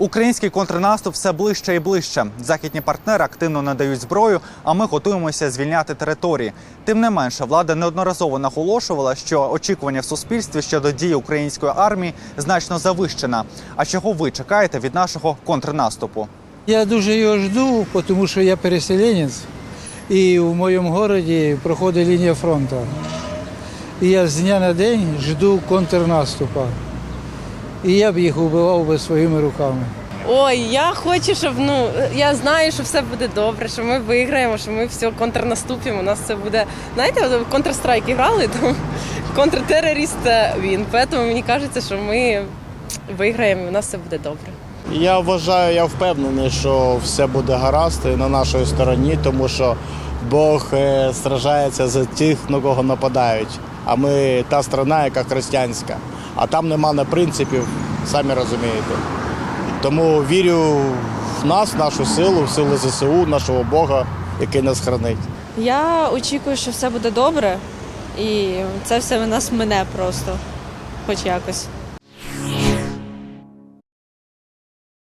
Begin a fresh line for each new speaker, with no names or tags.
Український контрнаступ все ближче і ближче. Західні партнери активно надають зброю, а ми готуємося звільняти території. Тим не менше, влада неодноразово наголошувала, що очікування в суспільстві щодо дії української армії значно завищена. А чого ви чекаєте від нашого контрнаступу?
Я дуже його жду, тому що я переселенець, і в моєму місті проходить лінія фронту. І я з дня на день жду контрнаступу. І я б їх вбивав би своїми руками.
Ой, я хочу, щоб ну я знаю, що все буде добре, що ми виграємо, що ми все контрнаступимо. У нас це буде. Знаєте, в Counter-Strike грали, там контртерорист е, він. Тому мені кажеться, що ми виграємо, і у нас все буде добре.
Я вважаю, я впевнений, що все буде гаразд і на нашій стороні, тому що Бог е, сражається за тих, на кого нападають. А ми та страна, яка християнська. А там нема на принципів, самі розумієте. Тому вірю в нас, в нашу силу, в силу ЗСУ, нашого Бога, який нас хранить.
Я очікую, що все буде добре, і це все в нас мине просто, хоч якось.